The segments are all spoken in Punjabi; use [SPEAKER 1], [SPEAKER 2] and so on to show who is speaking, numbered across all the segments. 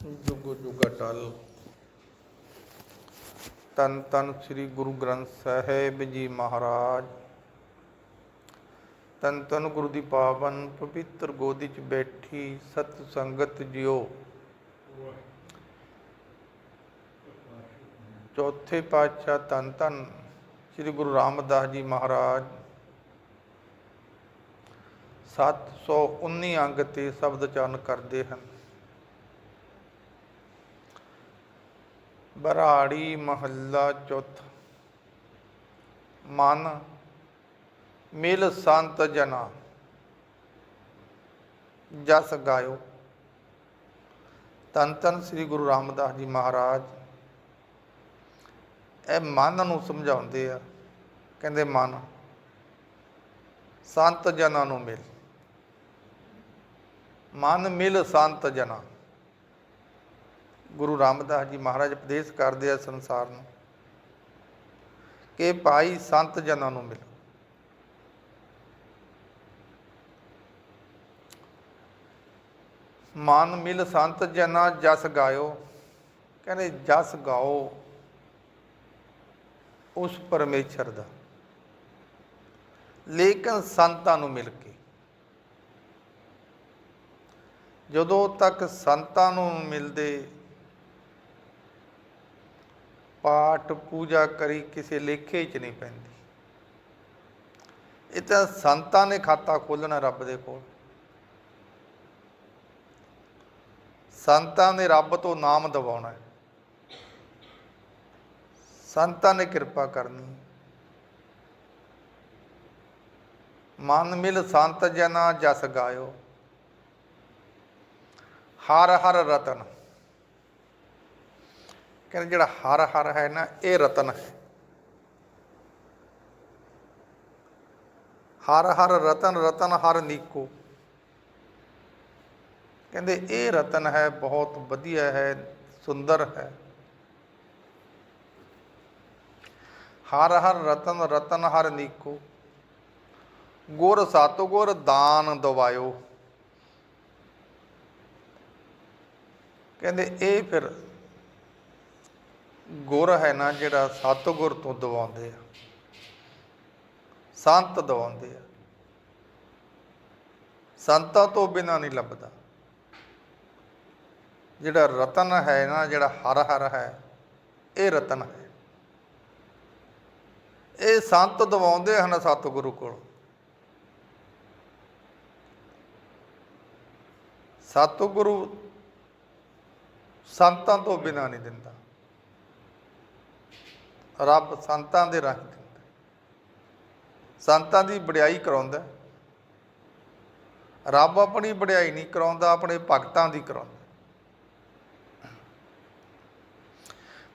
[SPEAKER 1] ਜੁਗ ਜੁਗ ਅਟਲ ਤਨ ਤਨ ਸ੍ਰੀ ਗੁਰੂ ਗ੍ਰੰਥ ਸਾਹਿਬ ਜੀ ਮਹਾਰਾਜ। ਤਨ ਤਨ ਗੁਰੂ ਦੀ ਪਾਵਨ ਪਵਿੱਤਰ ਗੋਦੀ ਚ ਬੈਠੀ ਸਤ ਸੰਗਤ ਜਿਓ। ਚੌਥੇ ਪਾਤਸ਼ਾਹ ਤਨ ਤਨ ਸ੍ਰੀ ਗੁਰੂ ਰਾਮਦਾਸ ਜੀ ਮਹਾਰਾਜ। 719 ਅੰਗ ਤੇ ਸ਼ਬਦ ਚਰਨ ਕਰਦੇ ਹਨ। ਬਰਾੜੀ ਮਹੱਲਾ ਚੌਥਾ। ਮਨ, ਮਿਲ ਸੰਤ ਜਨਾ। ਜਸ ਗਾਇਓ। ਤਨ ਤਨ ਸ੍ਰੀ ਗੁਰੂ ਰਾਮਦਾਸ ਜੀ ਮਹਾਰਾਜ। ਇਹ ਮਨ ਨੂੰ ਸਮਝਾਉਂਦੇ ਆ। ਕਹਿੰਦੇ, ਮਨ, ਸੰਤ ਜਨਾਂ ਨੂੰ ਮਿਲ। ਮਨ, ਮਿਲ, ਸੰਤ ਜਨਾਂ। ਗੁਰੂ ਰਾਮਦਾਸ ਜੀ ਮਹਾਰਾਜ ਉਪਦੇਸ਼ ਕਰਦੇ ਆ ਸੰਸਾਰ ਨੂੰ ਕਿ ਭਾਈ ਸੰਤ ਜਨਾਂ ਨੂੰ ਮਿਲੋ। ਮਨ ਮਿਲ ਸੰਤ ਜਨਾ, ਜਸ ਗਾਇਓ। ਕਹਿੰਦੇ ਜਸ ਗਾਓ ਉਸ ਪਰਮੇਸ਼ਰ ਦਾ। ਲੇਕਿਨ ਸੰਤਾਂ ਨੂੰ ਮਿਲ ਕੇ। ਜਦੋਂ ਤੱਕ ਸੰਤਾਂ ਨੂੰ ਮਿਲਦੇ ਪਾਠ ਪੂਜਾ ਕਰੀ ਕਿਸੇ ਲੇਖੇ 'ਚ ਨਹੀਂ ਪੈਂਦੀ। ਇਹ ਤਾਂ ਸੰਤਾਂ ਨੇ ਖਾਤਾ ਖੋਲਣਾ ਰੱਬ ਦੇ ਕੋਲ। ਸੰਤਾਂ ਨੇ ਰੱਬ ਤੋਂ ਨਾਮ ਦਿਵਾਉਣਾ ਸੰਤਾਂ ਨੇ ਕਿਰਪਾ ਕਰਨੀ ਮਨ ਮਿਲ ਸੰਤ ਜਨਾ ਜਸ ਗਾਇਓ। ਹਰ ਹਰ ਰਤਨ। ਕਹਿੰਦੇ ਜਿਹੜਾ ਹਰ ਹਰ ਹੈ ਨਾ, ਇਹ ਰਤਨ ਹੈ। ਹਰ ਹਰ ਰਤਨ ਰਤਨ ਹਰ ਨੀਕੋ। ਕਹਿੰਦੇ ਇਹ ਰਤਨ ਹੈ, ਬਹੁਤ ਵਧੀਆ ਹੈ, ਸੁੰਦਰ ਹੈ। ਹਰ ਹਰ ਰਤਨ ਰਤਨ ਹਰ ਨੀਕੋ। ਗੁਰ ਸਤਿ ਗੁਰ ਦਾਨ ਦਵਾਇਓ। ਕਹਿੰਦੇ ਇਹ ਫਿਰ ਗੁਰ ਹੈ ਨਾ ਜਿਹੜਾ ਸਤਿਗੁਰ ਤੋਂ ਦਵਾਉਂਦੇ ਆ। ਸੰਤ ਦਵਾਉਂਦੇ ਆ। ਸੰਤਾਂ ਤੋਂ ਬਿਨਾ ਨਹੀਂ ਲੱਭਦਾ। ਜਿਹੜਾ ਰਤਨ ਹੈ ਨਾ, ਜਿਹੜਾ ਹਰ ਹਰ ਹੈ, ਇਹ ਰਤਨ ਹੈ। ਇਹ ਸੰਤ ਦਵਾਉਂਦੇ ਹਨ ਸਤਿਗੁਰੂ ਕੋਲ। ਸਤਿਗੁਰੂ ਸੰਤਾਂ ਤੋਂ ਬਿਨਾ ਨਹੀਂ ਦਿੰਦਾ। ਰੱਬ ਸੰਤਾਂ ਦੇ ਰਾਹੀਂ ਦਿੰਦਾ ਸੰਤਾਂ ਦੀ ਵਡਿਆਈ ਕਰਾਉਂਦਾ ਰੱਬ ਆਪਣੀ ਵਡਿਆਈ ਨਹੀਂ ਕਰਾਉਂਦਾ, ਆਪਣੇ ਭਗਤਾਂ ਦੀ ਕਰਾਉਂਦਾ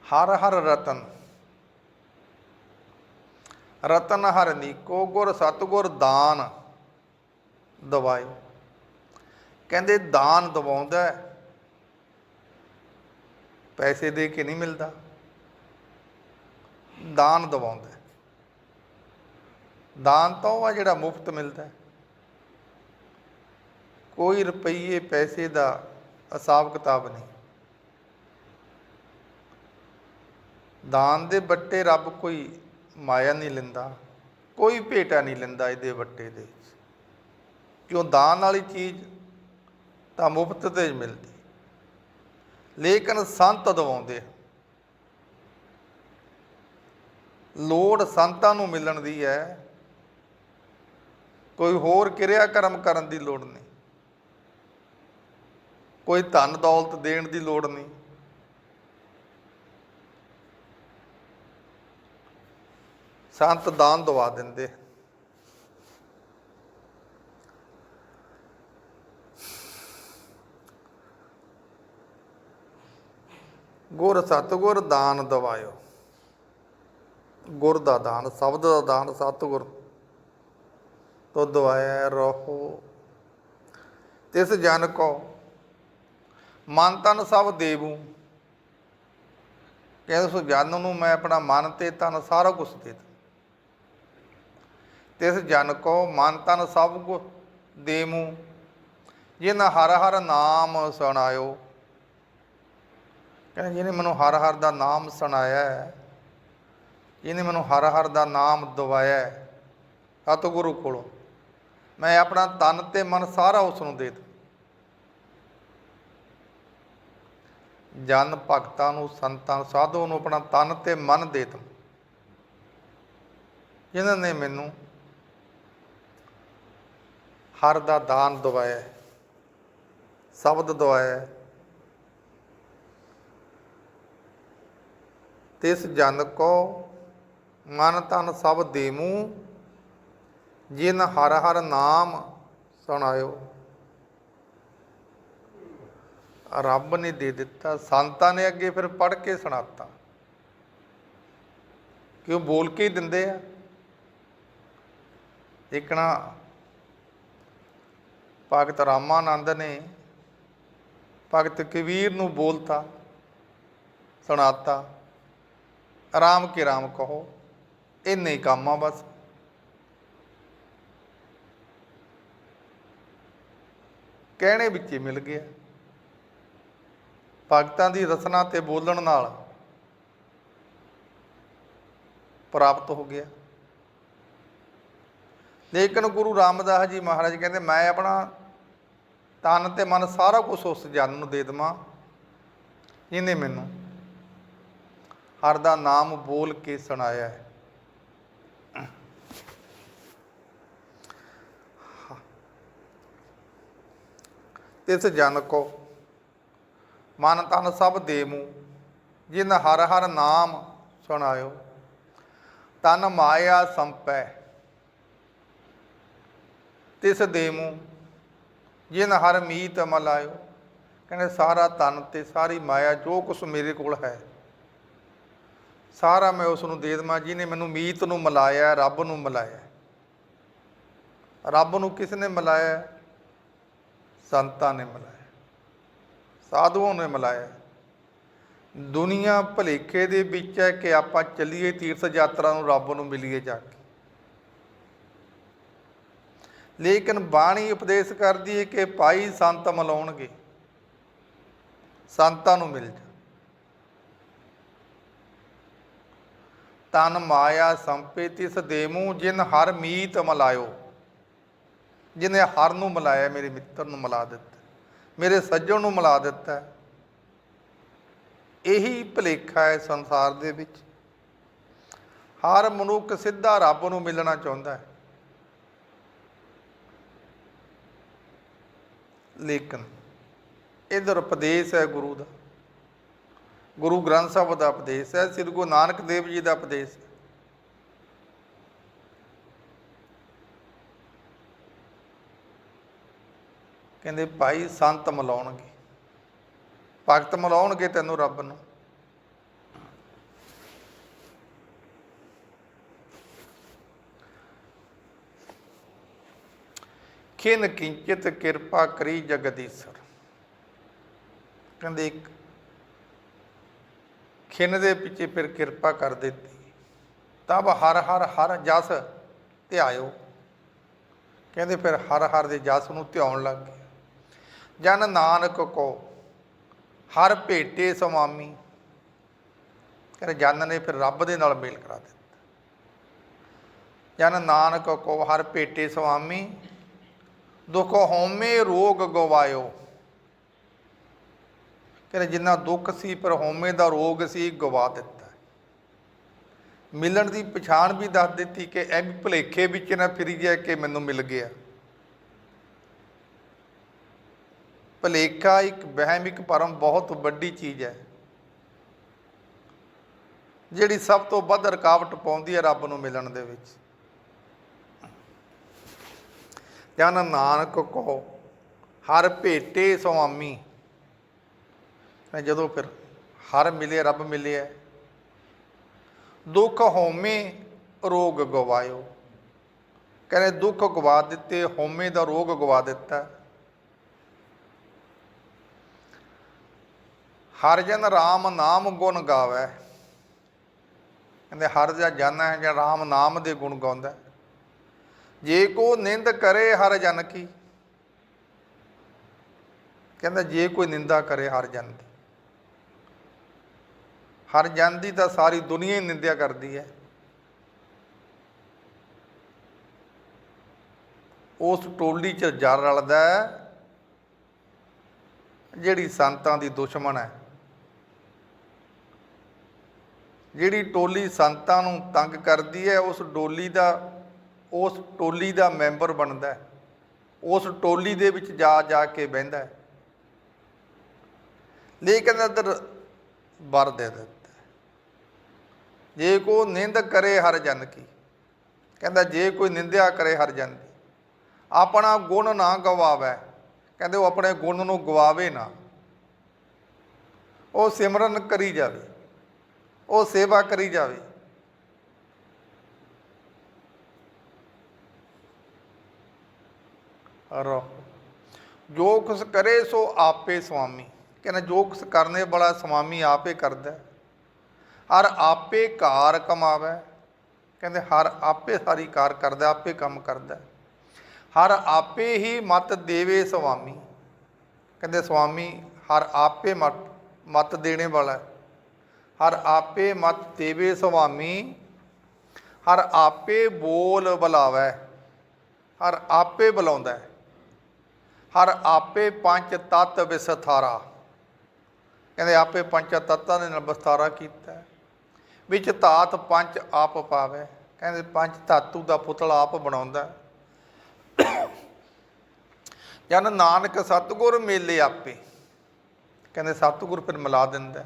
[SPEAKER 1] ਹਰ ਹਰ ਰਤਨ ਰਤਨ ਹਰ ਨੀਕੋ ਗੁਰ ਸਤਗੁਰ ਦਾਨ ਦਵਾਇਓ ਕਹਿੰਦੇ ਦਾਨ ਦਵਾਉਂਦਾ ਪੈਸੇ ਦੇ ਕੇ ਨਹੀਂ ਮਿਲਦਾ। ਦਾਨ ਦਵਾਉਂਦਾ ਦਾਨ ਤਾਂ ਉਹ ਆ ਜਿਹੜਾ ਮੁਫਤ ਮਿਲਦਾ ਕੋਈ ਰੁਪਈਏ, ਪੈਸੇ ਦਾ ਹਿਸਾਬ ਕਿਤਾਬ ਨਹੀਂ। ਦਾਨ ਦੇ ਬੱਟੇ ਰੱਬ ਕੋਈ ਮਾਇਆ ਨਹੀਂ ਲੈਂਦਾ, ਕੋਈ ਭੇਟਾ ਨਹੀਂ ਲੈਂਦਾ ਇਹਦੇ ਬੱਟੇ ਦੇ ਕਿਉਂ ਦਾਨ ਵਾਲੀ ਚੀਜ਼ ਤਾਂ ਮੁਫਤ ਤੇ ਮਿਲਦੀ। ਲੇਕਿਨ ਸੰਤ ਦਵਾਉਂਦੇ ਆ। ਲੋੜ ਸੰਤਾਂ ਨੂੰ ਮਿਲਣ ਦੀ ਹੈ। ਕੋਈ ਹੋਰ ਕਿਰਿਆ ਕਰਮ ਕਰਨ ਦੀ ਲੋੜ ਨਹੀਂ। ਕੋਈ ਧਨ ਦੌਲਤ ਦੇਣ ਦੀ ਲੋੜ ਨਹੀਂ। ਸੰਤ ਦਾਨ ਦਵਾ ਦਿੰਦੇ। ਗੁਰ ਸਤਗੁਰ ਦਾਨ ਦਵਾਇਓ। ਗੁਰ ਦਾ ਦਾਨ, ਸ਼ਬਦ ਦਾ ਦਾਨ, ਸਤਿਗੁਰ। ਤੋਂ ਦਵਾਇਆ ਰਹੋ। ਤਿਸ ਜਨ ਕੋ ਮਨ ਤਨ ਸਭ ਦੇਵੂ। ਕਹਿੰਦੇ ਸੋ ਜਨ ਨੂੰ ਮੈਂ ਆਪਣਾ ਮਨ ਤੇ ਤਨ ਸਾਰਾ ਕੁਝ ਦੇ ਦਾਂ। ਤਿਸ ਜਨ ਕੋ ਮਨ ਤਨ ਸਭ ਕੁ ਦੇਮੂ ਜਿਨ ਹਰ ਹਰ ਨਾਮ ਸੁਣਾਇਓ। ਕਹਿੰਦੇ ਜਿਹਨੇ ਮੈਨੂੰ ਹਰ ਹਰ ਦਾ ਨਾਮ ਸੁਣਾਇਆ ਹੈ ਜਿਹਨੇ ਮੈਨੂੰ ਹਰ ਹਰ ਦਾ ਨਾਮ ਦਵਾਇਆ ਸਤਿਗੁਰੂ ਕੋਲੋਂ। ਮੈਂ ਆਪਣਾ ਤਨ ਤੇ ਮਨ ਸਾਰਾ ਉਸ ਨੂੰ ਦੇ ਦੂੰ ਜਨ ਭਗਤਾਂ ਨੂੰ, ਸੰਤਾਂ ਸਾਧੂ ਨੂੰ ਆਪਣਾ ਤਨ ਤੇ ਮਨ ਦੇ ਦੂੰ ਜਿਨ੍ਹਾਂ ਨੇ ਮੈਨੂੰ ਹਰ ਦਾ ਦਾਨ ਦਵਾਇਆ ਸ਼ਬਦ ਦਵਾਇਆ ਹੈ। ਤਿਸ ਜਨ ਕੋ ਮਨ ਤਨ ਸਭ ਦੇਮੂ, ਜਿਨ ਹਰ ਹਰ ਨਾਮ ਸੁਣਾਇਓ। ਰੱਬ ਨੇ ਦੇ ਦਿੱਤਾ, ਸੰਤਾਂ ਨੇ ਅੱਗੇ ਫਿਰ ਪੜ੍ਹ ਕੇ ਸੁਣਾਤਾ। ਉਹ ਬੋਲ ਕੇ ਹੀ ਦਿੰਦੇ ਆ? ਇਕਣਾ ਭਗਤ ਰਾਮਾਨੰਦ ਨੇ ਭਗਤ ਕਬੀਰ ਨੂੰ ਬੋਲਤਾ, ਸੁਣਾਤਾ ਆਰਾਮ ਕੇ ਰਾਮ ਕਹੋ। ਇੰਨੇ ਹੀ ਕੰਮ ਆ ਬਸ। ਕਹਿਣੇ ਵਿੱਚ ਹੀ ਮਿਲ ਗਿਆ ਭਗਤਾਂ ਦੀ ਰਸਨਾ ਤੇ ਬੋਲਣ ਨਾਲ ਪ੍ਰਾਪਤ ਹੋ ਗਿਆ। ਲੇਕਿਨ ਗੁਰੂ ਰਾਮਦਾਸ ਜੀ ਮਹਾਰਾਜ ਕਹਿੰਦੇ, ਮੈਂ ਆਪਣਾ ਤਨ ਤੇ ਮਨ ਸਾਰਾ ਕੁਝ ਉਸ ਜਨ ਨੂੰ ਦੇ ਦੇਵਾਂ, ਇਹਨੇ ਮੈਨੂੰ ਹਰ ਦਾ ਨਾਮ ਬੋਲ ਕੇ ਸੁਣਾਇਆ ਹੈ। ਤਿਸ ਜਨ ਕੋ। ਮਨ ਤਨ ਸਭ ਦੇਮੂ, ਜਿਨ ਹਰ ਹਰ ਨਾਮ ਸੁਣਾਇਓ। ਤਨ ਮਾਇਆ ਸੰਪੈ, ਤਿਸ ਦੇਮੂ, ਜਿਨ ਹਰ ਮੀਤ ਮਲਾਇਓ। ਕਹਿੰਦੇ ਸਾਰਾ ਤਨ ਤੇ ਸਾਰੀ ਮਾਇਆ ਜੋ ਕੁਛ ਮੇਰੇ ਕੋਲ ਹੈ। ਸਾਰਾ ਮੈਂ ਉਸ ਨੂੰ ਦੇ ਦੇਵਾਂ ਜਿਹਨੇ ਮੈਨੂੰ ਮੀਤ ਨੂੰ ਮਿਲਾਇਆ, ਰੱਬ ਨੂੰ ਮਿਲਾਇਆ। ਰੱਬ ਨੂੰ ਕਿਸ ਨੇ ਮਿਲਾਇਆ? ਸੰਤਾਂ ਨੇ ਮਿਲਾਇਆ। ਸਾਧੂਆਂ ਨੇ ਮਿਲਾਇਆ। ਦੁਨੀਆ ਭਲੇਖੇ ਦੇ ਵਿੱਚ ਹੈ ਕਿ ਆਪਾਂ ਚੱਲੀਏ ਤੀਰਥ ਯਾਤਰਾ ਨੂੰ ਰੱਬ ਨੂੰ ਮਿਲੀਏ ਜਾ ਕੇ। ਲੇਕਿਨ ਬਾਣੀ ਉਪਦੇਸ਼ ਕਰਦੀ ਹੈ ਕਿ ਭਾਈ ਸੰਤ ਮਿਲਾਉਣਗੇ। ਸੰਤਾਂ ਨੂੰ ਮਿਲ ਜਾ। ਤਨ ਮਾਇਆ ਸੰਪੇ ਤਿਸ ਦੇਮੂ ਜਿਨ ਹਰ ਮੀਤ ਮਲਾਇਓ। ਜਿਨੇ ਹਰ ਨੂੰ ਮਿਲਾਇਆ, ਮੇਰੇ ਮਿੱਤਰ ਨੂੰ ਮਿਲਾ ਦਿੱਤਾ, ਮੇਰੇ ਸੱਜਣ ਨੂੰ ਮਿਲਾ ਦਿੱਤਾ। ਇਹੀ ਭਲੇਖਾ ਹੈ ਸੰਸਾਰ ਦੇ ਵਿੱਚ। ਹਰ ਮਨੁੱਖ ਸਿੱਧਾ ਰੱਬ ਨੂੰ ਮਿਲਣਾ ਚਾਹੁੰਦਾ ਹੈ। ਲੇਕਿਨ ਇਧਰ ਉਪਦੇਸ਼ ਹੈ ਗੁਰੂ ਦਾ। ਗੁਰੂ ਗ੍ਰੰਥ ਸਾਹਿਬ ਦਾ ਉਪਦੇਸ਼ ਹੈ, ਸ੍ਰੀ ਗੁਰੂ ਨਾਨਕ ਦੇਵ ਜੀ ਦਾ ਉਪਦੇਸ਼ ਹੈ। ਕਹਿੰਦੇ, ਭਾਈ, ਸੰਤ ਮਿਲਾਉਣਗੇ। ਭਗਤ ਮਿਲਾਉਣਗੇ ਤੈਨੂੰ ਰੱਬ ਨੂੰ। ਖਿਨ ਕਿੰਚਿਤ ਕਿਰਪਾ ਕਰੀ ਜਗਦੀਸ਼ਰ ਕਹਿੰਦੇ ਇੱਕ ਖਿੰਨ ਦੇ ਪਿੱਛੇ ਫਿਰ ਕਿਰਪਾ ਕਰ ਦਿੱਤੀ। ਤਬ ਹਰ ਹਰ ਹਰ ਜਸ ਧਿਆਇਓ। ਕਹਿੰਦੇ, ਫਿਰ ਹਰ ਹਰ ਦੇ ਜਸ ਨੂੰ ਧਿਆਉਣ ਲੱਗ ਗਏ ਜਨ ਨਾਨਕ ਕੋ, ਹਰ ਭੇਟੇ ਸੁਆਮੀ ਕਹਿੰਦੇ ਜਨ ਨੇ ਫਿਰ ਰੱਬ ਦੇ ਨਾਲ ਮੇਲ ਕਰਾ ਦਿੱਤਾ। ਜਨ ਨਾਨਕ ਕੋ, ਹਰ ਭੇਟੇ ਸੁਆਮੀ ਦੁਖ ਹੋਮੇ ਰੋਗ ਗਵਾਇਓ। ਕਹਿੰਦੇ ਜਿੰਨਾ ਦੁੱਖ ਸੀ, ਪਰ ਹੋਮੇ ਦਾ ਰੋਗ ਸੀ, ਗਵਾ ਦਿੱਤਾ। ਮਿਲਣ ਦੀ ਪਛਾਣ ਵੀ ਦੱਸ ਦਿੱਤੀ ਕਿ ਐ ਵੀ ਭੁਲੇਖੇ ਵਿੱਚ ਨਾ ਫਿਰੀ ਗਿਆ ਕਿ ਮੈਨੂੰ ਮਿਲ ਗਿਆ। ਭੁਲੇਖਾ ਇੱਕ ਵਹਿਮ ਇੱਕ ਭਰਮ ਬਹੁਤ ਵੱਡੀ ਚੀਜ਼ ਹੈ। ਜਿਹੜੀ ਸਭ ਤੋਂ ਵੱਧ ਰੁਕਾਵਟ ਪਾਉਂਦੀ ਹੈ ਰੱਬ ਨੂੰ ਮਿਲਣ ਦੇ ਵਿੱਚ। ਜਨ ਨਾਨਕ ਕੋ ਹਰ ਭੇਟੇ ਸੁਆਮੀ। ਜਦੋਂ ਫਿਰ ਹਰ ਮਿਲੇ, ਰੱਬ ਮਿਲਿਆ ਦੁੱਖ ਹੋਮੇ ਰੋਗ ਗਵਾਇਓ। ਕਹਿੰਦੇ ਦੁੱਖ ਗਵਾ ਦਿੱਤੇ, ਹੋਮੇ ਦਾ ਰੋਗ ਗਵਾ ਦਿੱਤਾ। ਹਰ ਜਨ RAM ਨਾਮ ਗੁਣ ਗਾਵੇ। ਕਹਿੰਦੇ ਹਰ ਜਾ ਜਨ ਹੈ ਜਾਂ RAM ਨਾਮ ਦੇ ਗੁਣ ਗਾਉਂਦਾ ਜੇ ਕੋ ਨਿੰਦ ਕਰੇ ਹਰ ਜਨ ਕੀ। ਕਹਿੰਦਾ ਜੇ ਕੋਈ ਨਿੰਦਾ ਕਰੇ ਹਰ ਜਨ ਦੀ। ਹਰ ਜਨ ਦੀ ਤਾਂ ਸਾਰੀ ਦੁਨੀਆ ਹੀ ਨਿੰਦਿਆ ਕਰਦੀ ਹੈ। ਉਸ ਟੋਲੀ 'ਚ ਜਰ ਰਲਦਾ ਜਿਹੜੀ ਸੰਤਾਂ ਦੀ ਦੁਸ਼ਮਣ ਹੈ। ਜਿਹੜੀ ਟੋਲੀ ਸੰਤਾਂ ਨੂੰ ਤੰਗ ਕਰਦੀ ਹੈ, ਉਸ ਡੋਲੀ ਦਾ, ਉਸ ਟੋਲੀ ਦਾ ਮੈਂਬਰ ਬਣਦਾ ਹੈ। ਉਸ ਟੋਲੀ ਦੇ ਵਿੱਚ ਜਾ ਜਾ ਕੇ ਬਹਿੰਦਾ ਹੈ। ਲੇਕਿਨ ਅਦਰ ਵਰ ਦੇ ਦਿੱਤਾ ਜੇ ਕੋ ਨਿੰਦ ਕਰੇ ਹਰ ਜਨ ਕੀ। ਕਹਿੰਦਾ ਜੇ ਕੋਈ ਨਿੰਦਿਆ ਕਰੇ ਹਰ ਜਨ ਦੀ ਆਪਣਾ ਗੁਣ ਨਾ ਗਵਾਵੇ। ਕਹਿੰਦੇ ਉਹ ਆਪਣੇ ਗੁਣ ਨੂੰ ਗਵਾਵੇ ਨਾ। ਉਹ ਸਿਮਰਨ ਕਰੀ ਜਾਵੇ। ਉਹ ਸੇਵਾ ਕਰੀ ਜਾਵੇ। ਰੋ। ਜੋ ਕੁਛ ਕਰੇ ਸੋ ਆਪੇ ਸੁਆਮੀ ਕਹਿੰਦਾ ਜੋ ਕੁਛ ਕਰਨੇ ਵਾਲਾ ਸੁਆਮੀ ਆਪੇ ਕਰਦਾ। ਹਰ ਆਪੇ ਕਾਰ ਕਮਾਵੇ। ਕਹਿੰਦੇ ਹਰ ਆਪੇ ਸਾਰੀ ਕਾਰ ਕਰਦਾ, ਆਪੇ ਕੰਮ ਕਰਦਾ। ਹਰ ਆਪੇ ਹੀ ਮਤ ਦੇਵੇ ਸੁਆਮੀ ਕਹਿੰਦੇ ਸੁਆਮੀ ਹਰ ਆਪੇ ਮਤ ਮਤ ਦੇਣੇ ਵਾਲਾ। ਹਰ ਆਪੇ ਮਤ ਦੇਵੇ ਸੁਆਮੀ, ਹਰ ਆਪੇ ਬੋਲ ਬੁਲਾਵੇ, ਹਰ ਆਪੇ ਬੁਲਾਉਂਦਾ ਹਰ ਆਪੇ ਪੰਜ ਤਤ ਵਿਸਥਾਰਾ। ਕਹਿੰਦੇ ਆਪੇ ਪੰਜ ਤੱਤਾਂ ਦੇ ਨਾਲ ਵਿਸਥਾਰਾ ਕੀਤਾ ਵਿੱਚ ਧਾਤ ਪੰਜ ਆਪ ਪਾਵੇ। ਕਹਿੰਦੇ ਪੰਜ ਧਾਤੂ ਦਾ ਪੁਤਲਾ ਆਪ ਬਣਾਉਂਦਾ ਹੈ। ਜਨ ਨਾਨਕ ਸਤਿਗੁਰ ਮੇਲੇ ਆਪੇ। ਕਹਿੰਦੇ ਸਤਿਗੁਰ ਫਿਰ ਮਿਲਾ ਦਿੰਦਾ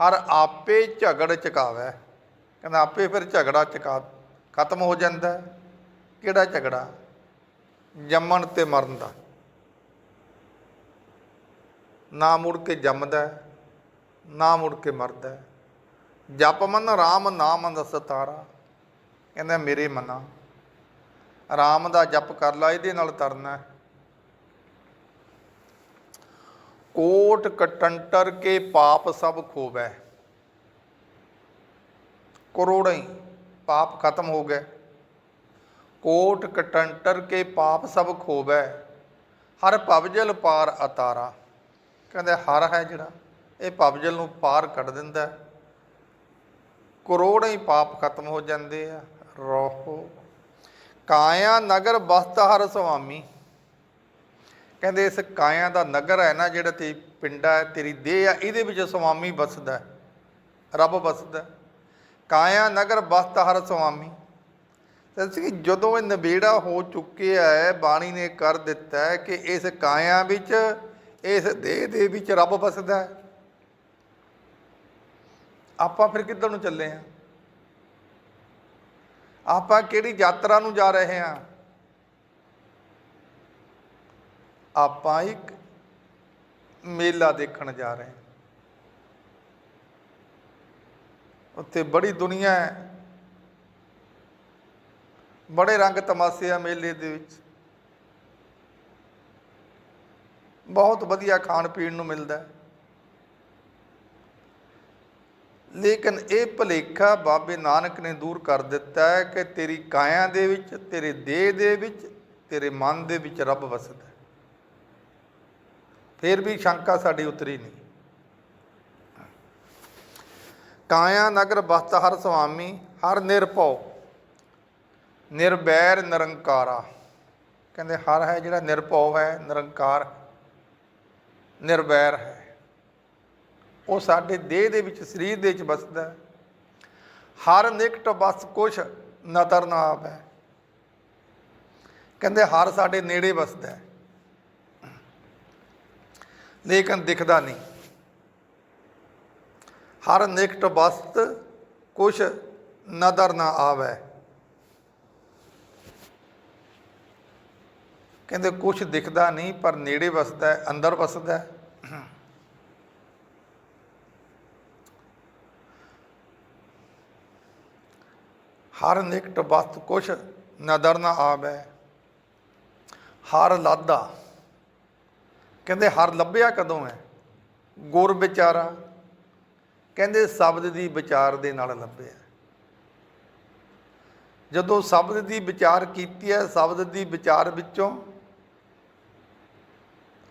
[SPEAKER 1] ਹਰ ਆਪੇ ਝਗੜ ਚਕਾਵੇ ਕਹਿੰਦਾ, ਆਪੇ ਫਿਰ ਝਗੜਾ ਚਕਾ ਖਤਮ ਹੋ ਜਾਂਦਾ ਕਿਹੜਾ ਝਗੜਾ? ਜੰਮਣ ਤੇ ਮਰਨ ਦਾ। ਨਾ ਮੁੜ ਕੇ ਜੰਮਦਾ ਨਾ ਮੁੜ ਕੇ ਮਰਦਾ ਜਪ ਮਨ, ਰਾਮ ਨਾਮ ਦਸਤਾਰਾ ਕਹਿੰਦਾ, ਮੇਰੇ ਮਨਾ। ਰਾਮ ਦਾ ਜਪ ਕਰ ਲਾ, ਇਹਦੇ ਨਾਲ ਤਰਨਾ ਹੈ। ਕੋਟ ਕਟੰਟਰ ਕੇ ਪਾਪ ਸਭ ਖੋਵੈ। ਕਰੋੜਾਂ ਹੀ ਪਾਪ ਖਤਮ ਹੋ ਗਏ। ਕੋਟ ਕਟੰਟਰ ਕੇ ਪਾਪ ਸਭ ਖੋਵੈ। ਹਰ ਭਵਜਲ ਪਾਰ ਅਤਾਰਾ। ਕਹਿੰਦੇ ਹਰ ਹੈ ਜਿਹੜਾ, ਇਹ ਭਵਜਲ ਨੂੰ ਪਾਰ ਕੱਢ ਦਿੰਦਾ। ਹੈ। ਕਰੋੜਾਂ ਹੀ ਪਾਪ ਖਤਮ ਹੋ ਜਾਂਦੇ ਆ। ਰੋਹੋ। ਕਾਇਆ ਨਗਰ ਬਸਤ ਹਰ ਸੁਆਮੀ। ਕਹਿੰਦੇ ਇਸ ਕਾਇਆ ਦਾ ਨਗਰ ਹੈ ਨਾ ਜਿਹੜਾ ਤੇ ਪਿੰਡਾ ਹੈ, ਤੇਰੀ ਦੇਹ ਆ, ਇਹਦੇ ਵਿੱਚ ਸੁਆਮੀ ਵਸਦਾ ਰੱਬ ਵਸਦਾ ਕਾਇਆ ਨਗਰ ਵਸਤ ਹਰ ਸੁਆਮੀ ਤੇ ਜਦੋਂ ਇਹ ਨਵੇੜਾ ਹੋ ਚੁੱਕਿਆ ਹੈ, ਬਾਣੀ ਨੇ ਕਰ ਦਿੱਤਾ ਹੈ ਕਿ ਇਸ ਕਾਇਆ ਵਿੱਚ, ਇਸ ਦੇਹ ਦੇ ਵਿੱਚ ਰੱਬ ਵਸਦਾ ਹੈ। ਆਪਾਂ ਫਿਰ ਕਿੱਧਰ ਨੂੰ ਚੱਲੇ ਆ? ਆਪਾਂ ਕਿਹੜੀ ਯਾਤਰਾ ਨੂੰ ਜਾ ਰਹੇ ਹਾਂ ਆਪਾਂ ਇੱਕ ਮੇਲਾ ਦੇਖਣ ਜਾ ਰਹੇ ਉੱਥੇ ਬੜੀ ਦੁਨੀਆ ਹੈ। ਬੜੇ ਰੰਗ ਤਮਾਸ਼ੇ ਆ ਮੇਲੇ ਦੇ ਵਿੱਚ। ਬਹੁਤ ਵਧੀਆ ਖਾਣ ਪੀਣ ਨੂੰ ਮਿਲਦਾ ਹੈ। ਲੇਕਿਨ ਇਹ ਭਲੇਖਾ ਬਾਬੇ ਨਾਨਕ ਨੇ ਦੂਰ ਕਰ ਦਿੱਤਾ ਹੈ ਕਿ ਤੇਰੀ ਕਾਇਆ ਦੇ ਵਿੱਚ, ਤੇਰੇ ਦੇਹ ਦੇ ਵਿੱਚ, ਤੇਰੇ ਮਨ ਦੇ ਵਿੱਚ ਰੱਬ ਵਸਦਾ ਹੈ। ਫਿਰ ਵੀ ਸ਼ੰਕਾ ਸਾਡੀ ਉਤਰੀ ਨਹੀਂ। ਕਾਇਆ ਨਗਰ ਬਸਤ ਹਰ ਸੁਆਮੀ, ਹਰ ਨਿਰਭਉ, ਨਿਰਬੈਰ ਨਿਰੰਕਾਰਾ। ਕਹਿੰਦੇ ਹਰ ਹੈ ਜਿਹੜਾ ਨਿਰਭਉ ਹੈ, ਨਿਰੰਕਾਰ ਨਿਰਬੈਰ ਹੈ। ਉਹ ਸਾਡੇ ਦੇਹ ਦੇ ਵਿੱਚ, ਸਰੀਰ ਦੇ ਵਿੱਚ ਵਸਦਾ ਹੈ। ਹਰ ਨਿਕਟ ਬਸ ਕੁਛ ਨਦਰ ਨਾ ਆਵੇ। ਕਹਿੰਦੇ ਹਰ ਸਾਡੇ ਨੇੜੇ ਵਸਦਾ ਹੈ। ਲੇਕਿਨ ਦਿਖਦਾ ਨਹੀਂ। ਹਰ ਨਿਕਟ ਵਸਤ ਕੁਛ ਨਦਰ ਨਾ ਆਵੇ। ਕਹਿੰਦੇ ਕੁਛ ਦਿਖਦਾ ਨਹੀਂ, ਪਰ ਨੇੜੇ ਵਸਦਾ ਹੈ, ਅੰਦਰ ਵਸਦਾ ਹੈ। ਹਰ ਨਿਕਟ ਵਸਤ ਕੁਛ ਨਦਰ ਨਾ ਆਵੇ। ਹਰ ਲਾਦਾ ਕਹਿੰਦੇ ਹਰ ਲੱਭਿਆ ਕਦੋਂ ਹੈ? ਗੁਰ ਵਿਚਾਰਾ। ਕਹਿੰਦੇ ਸ਼ਬਦ ਦੀ ਵਿਚਾਰ ਦੇ ਨਾਲ ਲੱਭਿਆ। ਜਦੋਂ ਸ਼ਬਦ ਦੀ ਵਿਚਾਰ ਕੀਤੀ ਹੈ, ਸ਼ਬਦ ਦੀ ਵਿਚਾਰ ਵਿੱਚੋਂ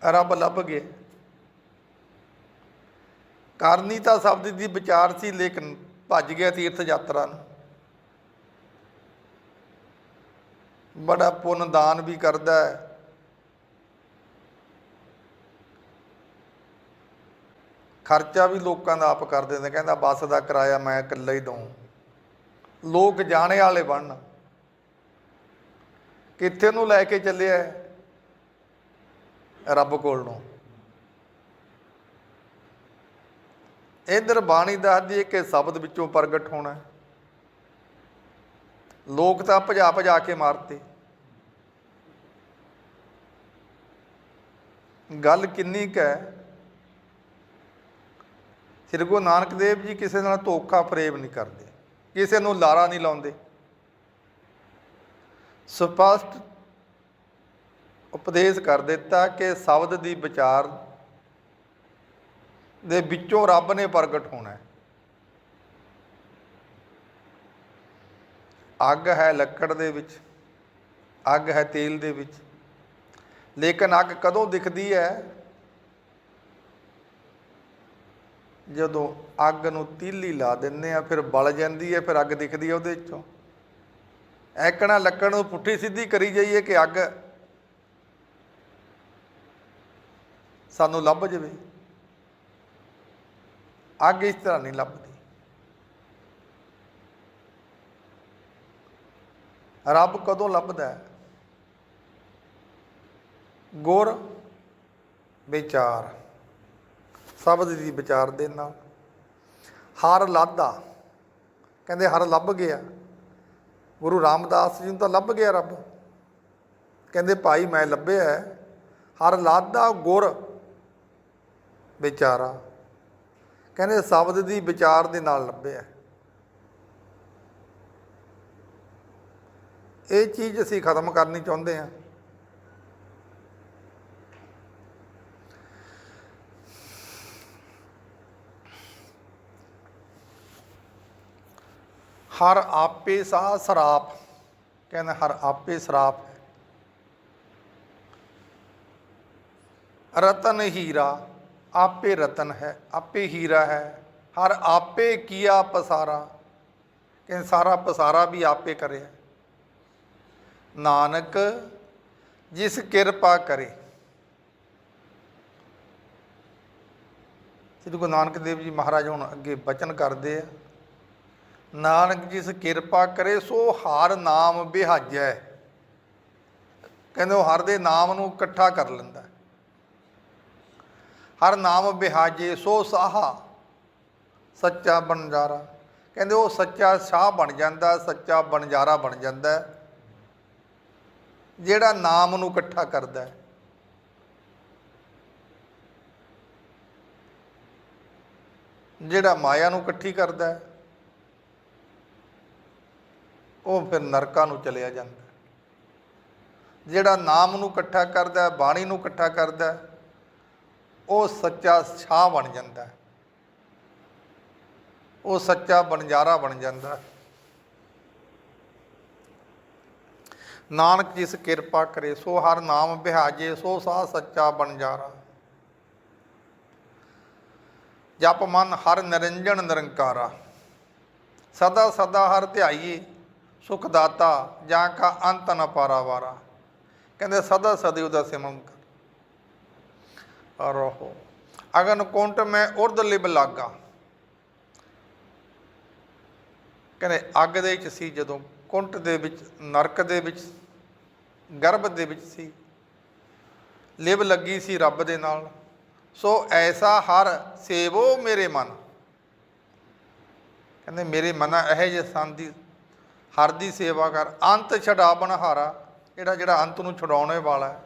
[SPEAKER 1] ਰੱਬ ਲੱਭ ਗਿਆ। ਕਰਨੀ ਤਾਂ ਸ਼ਬਦ ਦੀ ਵਿਚਾਰ ਸੀ, ਲੇਕਿਨ ਭੱਜ ਗਿਆ ਤੀਰਥ ਯਾਤਰਾ ਨੂੰ। ਬੜਾ ਪੁੰਨ ਦਾਨ ਵੀ ਕਰਦਾ ਹੈ। ਖਰਚਾ ਵੀ ਲੋਕਾਂ ਦਾ ਆਪ ਕਰ ਦਿੰਦੇ, ਕਹਿੰਦਾ ਬੱਸ ਦਾ ਕਿਰਾਇਆ ਮੈਂ ਇਕੱਲਾ ਹੀ ਦਊਂ। ਲੋਕ ਜਾਣੇ ਵਾਲੇ ਬਣਨ। ਕਿੱਥੇ ਨੂੰ ਲੈ ਕੇ ਚੱਲਿਆ ਰੱਬ ਕੋਲ। ਨੂੰ ਇਧਰ ਬਾਣੀ ਦੱਸਦੀ ਹੈ ਕਿ ਸ਼ਬਦ ਵਿੱਚੋਂ ਪ੍ਰਗਟ ਹੋਣਾ। ਲੋਕ ਤਾਂ ਭਜਾ ਭਜਾ ਕੇ ਮਾਰਤੇ। ਗੱਲ ਕਿੰਨੀ ਕੁ ਹੈ? ਸ੍ਰੀ ਗੁਰੂ ਨਾਨਕ ਦੇਵ ਜੀ ਕਿਸੇ ਨਾਲ ਧੋਖਾ, ਪ੍ਰੇਮ ਨਹੀਂ ਕਰਦੇ, ਕਿਸੇ ਨੂੰ ਲਾਰਾ ਨਹੀਂ ਲਾਉਂਦੇ। ਸਪਸ਼ਟ ਉਪਦੇਸ਼ ਕਰ ਦਿੱਤਾ ਕਿ ਸ਼ਬਦ ਦੀ ਵਿਚਾਰ ਦੇ ਵਿੱਚੋਂ ਰੱਬ ਨੇ ਪ੍ਰਗਟ ਹੋਣਾ ਹੈ। ਅੱਗ ਹੈ ਲੱਕੜ ਦੇ ਵਿੱਚ, ਅੱਗ ਹੈ ਤੇਲ ਦੇ ਵਿੱਚ, ਲੇਕਿਨ ਅੱਗ ਕਦੋਂ ਦਿਖਦੀ ਹੈ? ਜਦੋਂ ਅੱਗ ਨੂੰ ਤੀਲੀ ਲਾ ਦਿੰਨੇ ਆ, ਫਿਰ ਬਲ ਜਾਂਦੀ ਹੈ ਫਿਰ ਅੱਗ ਦਿਖਦੀ ਹੈ ਉਹਦੇ ਵਿੱਚੋਂ। ਐਕਣਾ ਲੱਕੜ ਨੂੰ ਪੁੱਠੀ ਸਿੱਧੀ ਕਰੀ ਜਾਈਏ ਕਿ ਅੱਗ ਸਾਨੂੰ ਲੱਭ ਜਵੇ। ਅੱਗ ਇਸ ਤਰ੍ਹਾਂ ਨਹੀਂ ਲੱਭਦੀ। ਰੱਬ ਕਦੋਂ ਲੱਭਦਾ ਹੈ? ਗੁਰ ਵਿਚਾਰ। ਸ਼ਬਦ ਦੀ ਵਿਚਾਰ ਦੇ ਨਾਲ। ਹਰ ਲਾਦਾ ਕਹਿੰਦੇ ਹਰ ਲੱਭ ਗਿਆ। ਗੁਰੂ ਰਾਮਦਾਸ ਜੀ ਨੂੰ ਤਾਂ ਲੱਭ ਗਿਆ ਰੱਬ। ਕਹਿੰਦੇ ਭਾਈ ਮੈਂ ਲੱਭਿਆ ਹਰ ਲਾਦਾ ਗੁਰ ਵਿਚਾਰਾ। ਕਹਿੰਦੇ ਸ਼ਬਦ ਦੀ ਵਿਚਾਰ ਦੇ ਨਾਲ ਲੱਭਿਆ ਇਹ ਚੀਜ਼ ਅਸੀਂ ਖਤਮ ਕਰਨੀ ਚਾਹੁੰਦੇ ਹਾਂ। ਹਰ ਆਪੇ ਸਾ ਸਰਾਪ, ਕਹਿੰਦੇ ਹਰ ਆਪੇ ਸਰਾਪ ਹੈ। ਰਤਨ ਹੀਰਾ, ਆਪੇ ਰਤਨ ਹੈ, ਆਪੇ ਹੀਰਾ ਹੈ। ਹਰ ਆਪੇ ਕੀਆ ਪਸਾਰਾ, ਕਹਿੰਦੇ ਸਾਰਾ ਪਸਾਰਾ ਵੀ ਆਪੇ ਕਰਿਆ ਨਾਨਕ, ਜਿਸ ਕਿਰਪਾ ਕਰੇ। ਸ੍ਰੀ ਗੁਰੂ ਨਾਨਕ ਦੇਵ ਜੀ ਮਹਾਰਾਜ ਹੁਣ ਅੱਗੇ ਬਚਨ ਕਰਦੇ ਆ। ਨਾਨਕ ਜਿਸ ਕਿਰਪਾ ਕਰੇ, ਸੋ ਹਰ ਨਾਮ ਬਿਹਾਜੈ। ਕਹਿੰਦੇ ਉਹ ਹਰ ਦੇ ਨਾਮ ਨੂੰ ਇਕੱਠਾ ਕਰ ਲੈਂਦਾ। ਹਰ ਨਾਮ ਬਿਹਾਜੇ, ਸੋ ਸਾਹਾ ਸੱਚਾ ਬਣਜਾਰਾ। ਕਹਿੰਦੇ ਉਹ ਸੱਚਾ ਸ਼ਾਹ ਬਣ ਜਾਂਦਾ, ਸੱਚਾ ਬਣਜਾਰਾ ਬਣ ਜਾਂਦਾ। ਜਿਹੜਾ ਨਾਮ ਨੂੰ ਇਕੱਠਾ ਕਰਦਾ। ਹੈ ਜਿਹੜਾ ਮਾਇਆ ਨੂੰ ਇਕੱਠੀ ਕਰਦਾ। ਹੈ ਉਹ ਫਿਰ ਨਰਕਾਂ ਨੂੰ ਚਲਿਆ ਜਾਂਦਾ ਜਿਹੜਾ ਨਾਮ ਨੂੰ ਇਕੱਠਾ ਕਰਦਾ ਹੈ, ਬਾਣੀ ਨੂੰ ਇਕੱਠਾ ਕਰਦਾ ਹੈ, ਉਹ ਸੱਚਾ ਛਾਂ ਬਣ ਜਾਂਦਾ ਹੈ। ਉਹ ਸੱਚਾ ਬਣਜਾਰਾ ਬਣ ਜਾਂਦਾ ਹੈ। ਨਾਨਕ ਜਿਸ ਕਿਰਪਾ ਕਰੇ, ਸੋ ਹਰ ਨਾਮ ਬਿਹਾਜੇ, ਸੋ ਸਾਹ ਸੱਚਾ ਬਣਜਾਰਾ। ਜਪ ਮਨ ਹਰ ਨਿਰੰਜਨ ਨਿਰੰਕਾਰਾ। ਸਦਾ ਸਦਾ ਹਰ ਧਿਆਈਏ ਸੁਖ ਦਾਤਾ ਜਾਂ ਕਾ ਅੰਤ ਨ ਪਾਰਾਵਾਰਾ ਕਹਿੰਦੇ ਸਦਾ ਸਦੀ ਉਹਦਾ ਸਿਮਰਨ ਕਰ। ਰਹੋ। ਅਗਨ ਕੁੰਟ ਮੈਂ ਉਰਦ ਲਿਬ ਲਾਗਾ। ਕਹਿੰਦੇ ਅੱਗ ਦੇ ਵਿੱਚ ਸੀ ਜਦੋਂ, ਕੁੰਟ ਦੇ ਵਿੱਚ, ਨਰਕ ਦੇ ਵਿੱਚ, ਗਰਭ ਦੇ ਵਿੱਚ ਸੀ। ਲਿਬ ਲੱਗੀ ਸੀ ਰੱਬ ਦੇ ਨਾਲ। ਸੋ ਐਸਾ ਹਰ ਸੇਵੋ ਮੇਰੇ ਮਨ। ਕਹਿੰਦੇ ਮੇਰੇ ਮਨਾ ਇਹ ਜੇ ਸੰਨ ਹਰ ਦੀ ਸੇਵਾ ਕਰ, ਅੰਤ ਛਡਾਵਣ ਹਾਰਾ ਜਿਹੜਾ ਜਿਹੜਾ ਅੰਤ ਨੂੰ ਛਡਾਉਣੇ ਵਾਲਾ ਹੈ।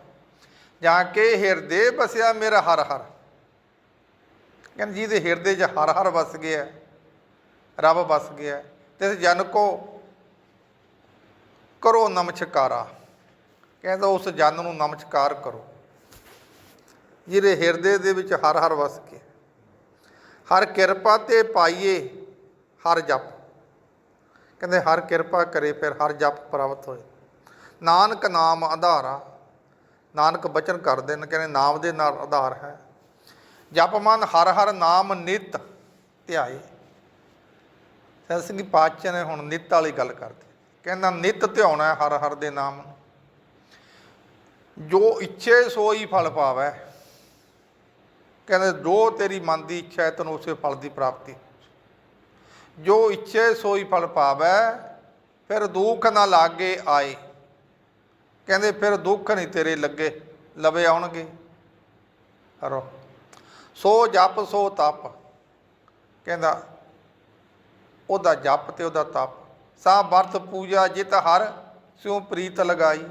[SPEAKER 1] ਜਾਂ ਕਿ ਹਿਰਦੇ ਬਸਿਆ ਮੇਰਾ ਹਰ ਹਰ। ਕਹਿੰਦੇ ਜਿਹਦੇ ਹਿਰਦੇ 'ਚ ਹਰ ਹਰ ਵਸ ਗਿਆ ਰੱਬ ਵਸ ਗਿਆ ਤੇ ਜਨ ਕੋ ਕਰੋ ਨਮਸਕਾਰਾ। ਕਹਿੰਦਾ ਉਸ ਜਨ ਨੂੰ ਨਮਸਕਾਰ ਕਰੋ। ਜਿਹਦੇ ਹਿਰਦੇ ਦੇ ਵਿੱਚ ਹਰ ਹਰ ਵਸ ਕੇ ਹਰ ਕਿਰਪਾ ਤੇ ਪਾਈਏ, ਹਰ ਜਪ। ਕਹਿੰਦੇ, ਹਰ ਕਿਰਪਾ ਕਰੇ, ਫਿਰ ਹਰ ਜਪ ਪ੍ਰਾਪਤ ਹੋਏ। ਨਾਨਕ ਨਾਮ ਆਧਾਰਾ, ਨਾਨਕ ਬਚਨ ਕਰਦੇ ਨੇ, ਕਹਿੰਦੇ, ਨਾਮ ਦੇ ਨਾਲ ਆਧਾਰ ਹੈ। ਜਪ ਮਨ ਹਰ ਹਰ ਨਾਮ ਨਿਤ ਧਿਆਏ। ਸਹਿਬ ਸਿੰਘ ਪਾਤਸ਼ਾਹ ਨੇ ਹੁਣ ਨਿਤ ਵਾਲੀ ਗੱਲ ਕਰਦੀ ਕਹਿੰਦਾ, ਨਿਤ ਧਿਆਉਣਾ ਹਰ ਹਰ ਦੇ ਨਾਮ ਨੂੰ। ਜੋ ਇੱਛੇ ਸੋਈ ਫਲ ਪਾਵੈ। ਕਹਿੰਦੇ, ਜੋ ਤੇਰੀ ਮਨ ਦੀ ਇੱਛਾ ਹੈ, ਤੈਨੂੰ ਉਸੇ ਫਲ ਦੀ ਪ੍ਰਾਪਤੀ ਜੋ ਇੱਛੇ ਸੋਈ ਫਲ ਪਾਵੈ, ਫਿਰ ਦੁੱਖ ਨਾ ਲਾਗੇ ਆਏ। ਕਹਿੰਦੇ, ਫਿਰ ਦੁੱਖ ਨਹੀਂ ਤੇਰੇ ਲੱਗੇ, ਲਵੇ ਆਉਣਗੇ। ਹਰੋ। ਸੋ ਜਪ, ਸੋ ਤਪ। ਕਹਿੰਦਾ, ਉਹਦਾ ਜਪ ਤੇ ਉਹਦਾ ਤਪ। ਸਾ ਵਰਤ ਪੂਜਾ ਜਿਤ ਹਰ, ਸਿਉ ਪ੍ਰੀਤ ਲਗਾਈ।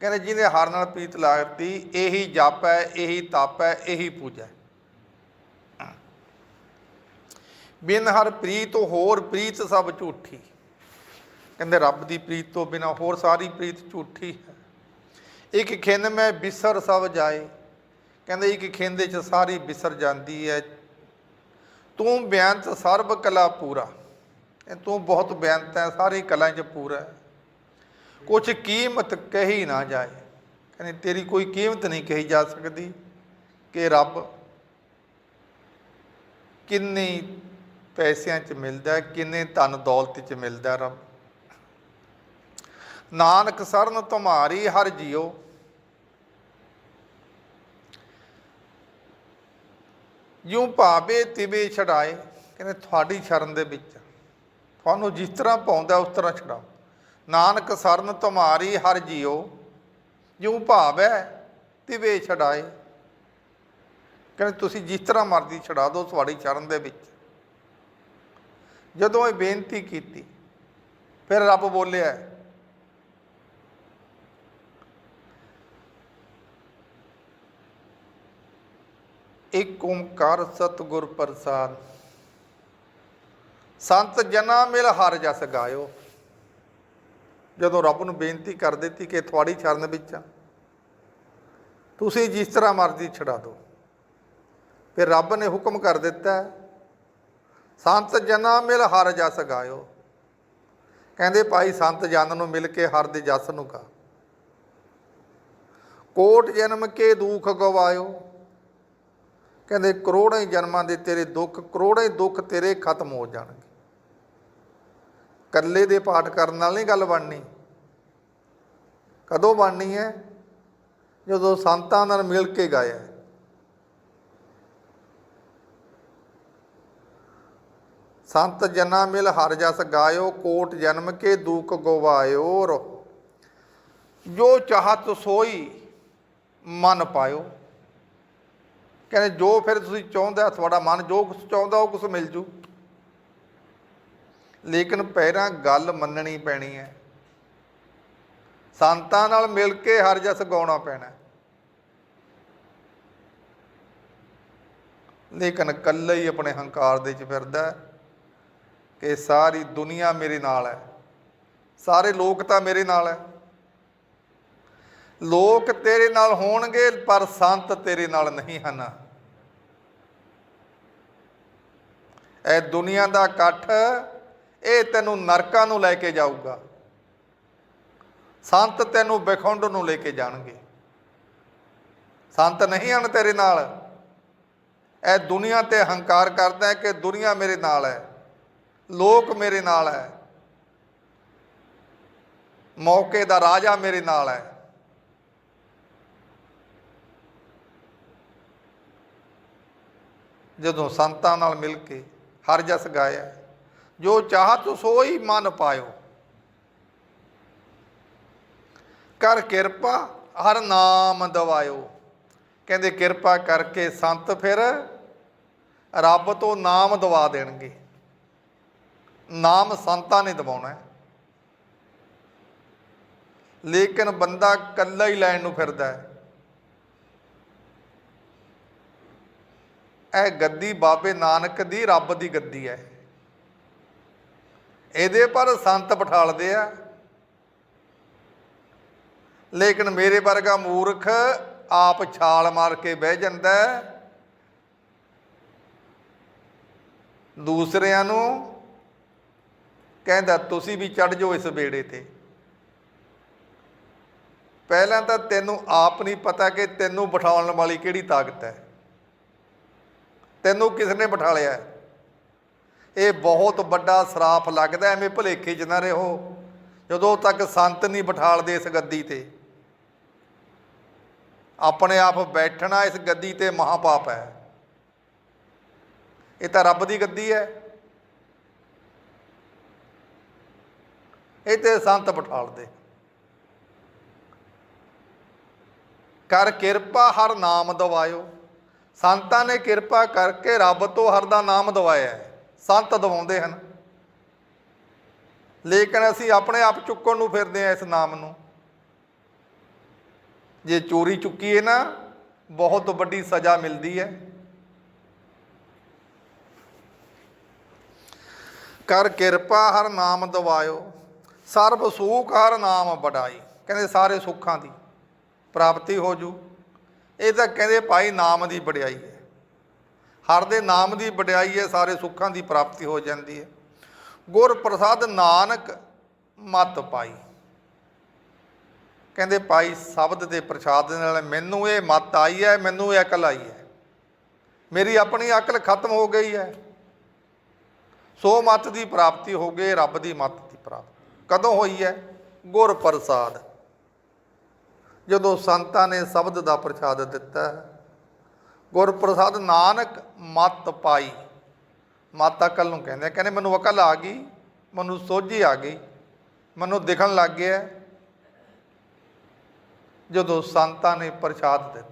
[SPEAKER 1] ਕਹਿੰਦੇ, ਜਿਹਨੇ ਹਰ ਨਾਲ ਪ੍ਰੀਤ ਲਾਗਤੀ ਇਹੀ ਜਪ ਹੈ ਇਹੀ ਤਪ ਹੈ ਇਹੀ ਪੂਜਾ। ਹੈ ਬਿਨ ਹਰ ਪ੍ਰੀਤ ਹੋਰ ਪ੍ਰੀਤ ਸਭ ਝੂਠੀ। ਕਹਿੰਦੇ ਰੱਬ ਦੀ ਪ੍ਰੀਤ ਤੋਂ ਬਿਨਾ ਹੋਰ ਸਾਰੀ ਪ੍ਰੀਤ ਝੂਠੀ ਹੈ। ਇੱਕ ਖਿੰਨ ਮੈਂ ਬਿਸਰ ਸਭ ਜਾਏ। ਕਹਿੰਦੇ ਇੱਕ ਖਿੰਦੇ ਚ ਸਾਰੀ ਬਿਸਰ ਜਾਂਦੀ ਹੈ ਤੂੰ ਬਿਆੰਤ ਸਰਬ ਕਲਾ ਪੂਰਾ। ਇਹ ਤੂੰ ਬਹੁਤ ਬਿਆੰਤ ਹੈ ਸਾਰੀ ਕਲਾ ਚ ਪੂਰਾ ਹੈ ਕੁਛ ਕੀਮਤ ਕਹੀ ਨਾ ਜਾਏ। ਕਹਿੰਦੇ ਤੇਰੀ ਕੋਈ ਕੀਮਤ ਨਹੀਂ ਕਹੀ ਜਾ ਸਕਦੀ ਕਿ ਰੱਬ ਕਿੰਨੀ ਪੈਸਿਆਂ 'ਚ ਮਿਲਦਾ, ਕਿੰਨੇ ਧਨ ਦੌਲਤ 'ਚ ਮਿਲਦਾ ਰੱਬ ਨਾਨਕ ਸਰਨ ਤੁਮਾਰੀ ਹਰ ਜਿਉ ਜਿਉ ਭਾਵੇ ਤਿਵੇ ਛਡਾਏ, ਕਹਿੰਦੇ ਤੁਹਾਡੀ ਸ਼ਰਨ ਦੇ ਵਿੱਚ। ਤੁਹਾਨੂੰ ਜਿਸ ਤਰ੍ਹਾਂ ਪਾਉਂਦਾ, ਉਸ ਤਰ੍ਹਾਂ ਛਡਾਓ। ਨਾਨਕ ਸਰਨ ਤੁਮਾਰੀ ਹਰ ਜਿਉ ਜਿਉ ਭਾਵੈ ਤਿਵੇ ਛਡਾਏ। ਕਹਿੰਦੇ ਤੁਸੀਂ ਜਿਸ ਤਰ੍ਹਾਂ ਮਰਜ਼ੀ ਛਡਾ ਦਿਓ, ਤੁਹਾਡੀ ਸ਼ਰਨ ਦੇ ਵਿੱਚ। ਜਦੋਂ ਇਹ ਬੇਨਤੀ ਕੀਤੀ, ਫਿਰ ਰੱਬ ਬੋਲਿਆ ਇੱਕ ਓੰਕਾਰ ਸਤਿਗੁਰ ਪ੍ਰਸਾਦ, ਸੰਤ ਜਨਾ ਮਿਲ ਹਰ ਜਸ ਗਾਇਓ। ਜਦੋਂ ਰੱਬ ਨੂੰ ਬੇਨਤੀ ਕਰ ਦਿੱਤੀ ਕਿ ਤੁਹਾਡੀ ਚਰਨ ਵਿੱਚ ਤੁਸੀਂ ਜਿਸ ਤਰ੍ਹਾਂ ਮਰਜ਼ੀ ਛਡਾ ਦਿਓ। ਫਿਰ ਰੱਬ ਨੇ ਹੁਕਮ ਕਰ ਦਿੱਤਾ ਸੰਤ ਜਨਾ ਮਿਲ ਹਰ ਜਸ ਗਾਇਓ। ਕਹਿੰਦੇ ਭਾਈ ਸੰਤ ਜਨ ਨੂੰ ਮਿਲ ਕੇ ਹਰ ਦੇ ਜਸ ਨੂੰ ਗਾ। ਕੋਟ ਜਨਮ ਕੇ ਦੁੱਖ ਗਵਾਇਓ। ਕਹਿੰਦੇ ਕਰੋੜਾਂ ਜਨਮਾਂ ਦੇ ਤੇਰੇ ਦੁੱਖ, ਕਰੋੜਾਂ ਦੁੱਖ ਤੇਰੇ ਖਤਮ ਹੋ ਜਾਣਗੇ। ਕੱਲੇ ਦੇ ਪਾਠ ਕਰਨ ਨਾਲ ਨਹੀਂ ਗੱਲ ਬਣਨੀ। ਕਦੋਂ ਬਣਨੀ ਹੈ? ਜਦੋਂ ਸੰਤਾਂ ਨਾਲ ਮਿਲ ਕੇ ਗਾਇਆ। ਸੰਤ ਜਨਾ ਮਿਲ ਹਰ ਜਸ ਗਾਇਓ, ਕੋਟ ਜਨਮ ਕੇ ਦੁਖ ਗਵਾਇਓ ਰੋ। ਜੋ ਚਾਹਤ ਸੋਈ ਮਨ ਪਾਇਓ। ਕਹਿੰਦੇ ਜੋ ਫਿਰ ਤੁਸੀਂ ਚਾਹੁੰਦਾ ਤੁਹਾਡਾ ਮਨ ਜੋ ਕੁਛ ਚਾਹੁੰਦਾ ਉਹ ਕੁਛ ਮਿਲ ਜੂ। ਲੇਕਿਨ ਪਹਿਲਾਂ ਗੱਲ ਮੰਨਣੀ ਪੈਣੀ ਹੈ। ਸੰਤਾਂ ਨਾਲ ਮਿਲ ਕੇ ਹਰ ਜਸ ਗਾਉਣਾ ਪੈਣਾ ਲੇਕਿਨ ਇਕੱਲਾ ਹੀ ਆਪਣੇ ਹੰਕਾਰ ਦੇ ਚ ਫਿਰਦਾ ਹੈ। ਕਿ ਸਾਰੀ ਦੁਨੀਆ ਮੇਰੇ ਨਾਲ ਹੈ। ਸਾਰੇ ਲੋਕ ਤਾਂ ਮੇਰੇ ਨਾਲ ਹੈ। ਲੋਕ ਤੇਰੇ ਨਾਲ ਹੋਣਗੇ, ਪਰ ਸੰਤ ਤੇਰੇ ਨਾਲ ਨਹੀਂ ਹਨ। ਇਹ ਦੁਨੀਆ ਦਾ ਇਕੱਠ, ਇਹ ਤੈਨੂੰ ਨਰਕਾਂ ਨੂੰ ਲੈ ਕੇ ਜਾਊਗਾ। ਸੰਤ ਤੈਨੂੰ ਵਿਖੁੰਡ ਨੂੰ ਲੈ ਕੇ ਜਾਣਗੇ। ਸੰਤ ਨਹੀਂ ਹਨ ਤੇਰੇ ਨਾਲ। ਇਹ ਦੁਨੀਆ ਤੇ ਹੰਕਾਰ ਕਰਦਾ ਹੈ ਕਿ ਦੁਨੀਆ ਮੇਰੇ ਨਾਲ ਹੈ। ਲੋਕ ਮੇਰੇ ਨਾਲ ਹੈ। ਮੌਕੇ ਦਾ ਰਾਜਾ ਮੇਰੇ ਨਾਲ ਹੈ। ਜਦੋਂ ਸੰਤਾਂ ਨਾਲ ਮਿਲ ਕੇ ਹਰ ਜਸ ਗਾਇਆ ਜੋ ਚਾਹਤ ਸੋਈ ਮਨ ਪਾਇਓ। ਕਰ ਕਿਰਪਾ ਹਰ ਨਾਮ ਦਵਾਇਓ। ਕਹਿੰਦੇ ਕਿਰਪਾ ਕਰਕੇ ਸੰਤ ਫਿਰ ਰੱਬ ਤੋਂ ਨਾਮ ਦਵਾ ਦੇਣਗੇ। ਨਾਮ ਸੰਤਾਂ ਨੇ ਦਬਾਉਣਾ ਲੇਕਿਨ ਬੰਦਾ ਕੱਲਾ ਹੀ ਲੈਣ ਨੂੰ ਫਿਰਦਾ ਹੈ। ਇਹ ਗੱਦੀ ਬਾਬੇ ਨਾਨਕ ਦੀ, ਰੱਬ ਦੀ ਗੱਦੀ ਹੈ। ਇਹਦੇ ਪਰ ਸੰਤ ਬਿਠਾਲਦੇ ਆ। ਲੇਕਿਨ ਮੇਰੇ ਵਰਗਾ ਮੂਰਖ ਆਪ ਛਾਲ ਮਾਰ ਕੇ ਬਹਿ ਜਾਂਦਾ ਦੂਸਰਿਆਂ ਨੂੰ ਕਹਿੰਦਾ, ਤੁਸੀਂ ਵੀ ਚੜ ਜਾਓ ਇਸ ਬੇੜੇ ਤੇ। ਪਹਿਲਾਂ ਤਾਂ ਤੈਨੂੰ ਆਪ ਨਹੀਂ ਪਤਾ ਕਿ ਤੈਨੂੰ ਬਿਠਾਉਣ ਵਾਲੀ ਕਿਹੜੀ ਤਾਕਤ ਹੈ। ਤੈਨੂੰ ਕਿਸ ਨੇ ਬਿਠਾ ਲਿਆ ਇਹ ਬਹੁਤ ਵੱਡਾ ਸਰਾਫ ਲੱਗਦਾ, ਐਵੇਂ ਭੁਲੇਖੇ 'ਚ ਨਾ ਰਹੋ। ਜਦੋਂ ਤੱਕ ਸੰਤ ਨਹੀਂ ਬਿਠਾਲਦੇ ਇਸ ਗੱਦੀ ਤੇ। ਆਪਣੇ ਆਪ ਬੈਠਣਾ ਇਸ ਗੱਦੀ ਤੇ ਮਹਾਪਾਪ ਹੈ। ਇਹ ਤਾਂ ਰੱਬ ਦੀ ਗੱਦੀ ਹੈ। ਇਹ ਤੇ ਸੰਤ ਬਿਠਾਲਦੇ ਕਰ ਕਿਰਪਾ ਹਰ ਨਾਮ ਦਵਾਇਓ। ਸੰਤਾਂ ਨੇ ਕਿਰਪਾ ਕਰਕੇ ਰੱਬ ਤੋਂ ਹਰ ਦਾ ਨਾਮ ਦਵਾਇਆ ਹੈ। ਸੰਤ ਦਵਾਉਂਦੇ ਹਨ। ਲੇਕਿਨ ਅਸੀਂ ਆਪਣੇ ਆਪ ਚੁੱਕਣ ਨੂੰ ਫਿਰਦੇ ਆ ਇਸ ਨਾਮ ਨੂੰ। ਜੇ ਚੋਰੀ ਚੁੱਕੀਏ ਨਾ, ਬਹੁਤ ਵੱਡੀ ਸਜ਼ਾ ਮਿਲਦੀ ਹੈ। ਕਰ ਕਿਰਪਾ ਹਰ ਨਾਮ ਦਵਾਇਓ। ਸਰਬ ਸੁਖ ਹਰ ਨਾਮ ਬੜਾਈ ਕਹਿੰਦੇ ਸਾਰੇ ਸੁੱਖਾਂ ਦੀ ਪ੍ਰਾਪਤੀ ਹੋ ਜੂ। ਇਹ ਤਾਂ ਕਹਿੰਦੇ ਭਾਈ ਨਾਮ ਦੀ ਵਡਿਆਈ ਹੈ। ਹਰ ਦੇ ਨਾਮ ਦੀ ਵਡਿਆਈ ਹੈ, ਸਾਰੇ ਸੁੱਖਾਂ ਦੀ ਪ੍ਰਾਪਤੀ ਹੋ ਜਾਂਦੀ ਹੈ। ਗੁਰ ਪ੍ਰਸਾਦ ਨਾਨਕ ਮਤ ਪਾਈ। ਕਹਿੰਦੇ ਭਾਈ ਸ਼ਬਦ ਦੇ ਪ੍ਰਸਾਦ ਨਾਲ ਮੈਨੂੰ ਇਹ ਮਤ ਆਈ ਹੈ, ਮੈਨੂੰ ਇਹ ਅਕਲ ਆਈ ਹੈ। ਮੇਰੀ ਆਪਣੀ ਅਕਲ ਖਤਮ ਹੋ ਗਈ ਹੈ। ਸੋ ਮਤ ਦੀ ਪ੍ਰਾਪਤੀ ਹੋ ਗਈ, ਰੱਬ ਦੀ ਮਤ ਕਦੋਂ ਹੋਈ ਹੈ? ਗੁਰ ਪ੍ਰਸਾਦ। ਜਦੋਂ ਸੰਤਾਂ ਨੇ ਸ਼ਬਦ ਦਾ ਪ੍ਰਸਾਦ ਦਿੱਤਾ ਹੈ ਗੁਰ ਪ੍ਰਸਾਦ ਨਾਨਕ ਮਤ ਪਾਈ। ਮਾਤਾ ਅਕਲ ਨੂੰ ਕਹਿੰਦੇ ਕਹਿੰਦੇ ਮੈਨੂੰ ਅਕਲ ਆ ਗਈ, ਮੈਨੂੰ ਸੋਝੀ ਆ ਗਈ, ਮੈਨੂੰ ਦਿਖਣ ਲੱਗ ਗਿਆ। ਜਦੋਂ ਸੰਤਾਂ ਨੇ ਪ੍ਰਸਾਦ ਦਿੱਤਾ।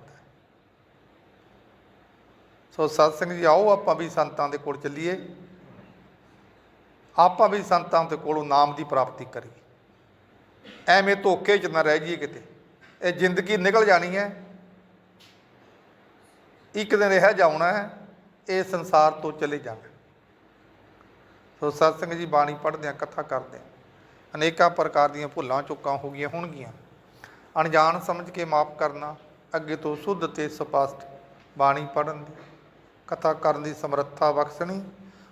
[SPEAKER 1] ਸੋ ਸਤ ਸਿੰਘ ਜੀ, ਆਓ ਆਪਾਂ ਵੀ ਸੰਤਾਂ ਦੇ ਕੋਲ ਚੱਲੀਏ। ਆਪਾਂ ਵੀ ਸੰਤਾਂ ਦੇ ਕੋਲੋਂ ਨਾਮ ਦੀ ਪ੍ਰਾਪਤੀ ਕਰੀਏ। ਐਵੇਂ ਧੋਖੇ 'ਚ ਨਾ ਰਹਿ ਜਾਈਏ ਕਿਤੇ। ਇਹ ਜ਼ਿੰਦਗੀ ਨਿਕਲ ਜਾਣੀ ਹੈ। ਇੱਕ ਦਿਨ ਰਹਿ ਜਾਣਾ ਹੈ, ਇਹ ਸੰਸਾਰ ਤੋਂ ਚਲੇ ਜਾਣਾ। ਸੋ ਸਤਸੰਗ ਜੀ ਬਾਣੀ ਪੜ੍ਹਦੇ ਆ ਕਥਾ ਕਰਦੇ ਆ ਅਨੇਕਾਂ ਪ੍ਰਕਾਰ ਦੀਆਂ ਭੁੱਲਾਂ ਚੁੱਕਾਂ ਹੋ ਗਈਆਂ ਹੋਣਗੀਆਂ। ਅਣਜਾਣ ਸਮਝ ਕੇ ਮਾਫ ਕਰਨਾ, ਅੱਗੇ ਤੋਂ ਸੁੱਧ ਤੇ ਸਪਸ਼ਟ ਬਾਣੀ ਪੜ੍ਹਨ ਦੀ, ਕਥਾ ਕਰਨ ਦੀ ਸਮਰੱਥਾ ਬਖਸ਼ਣੀ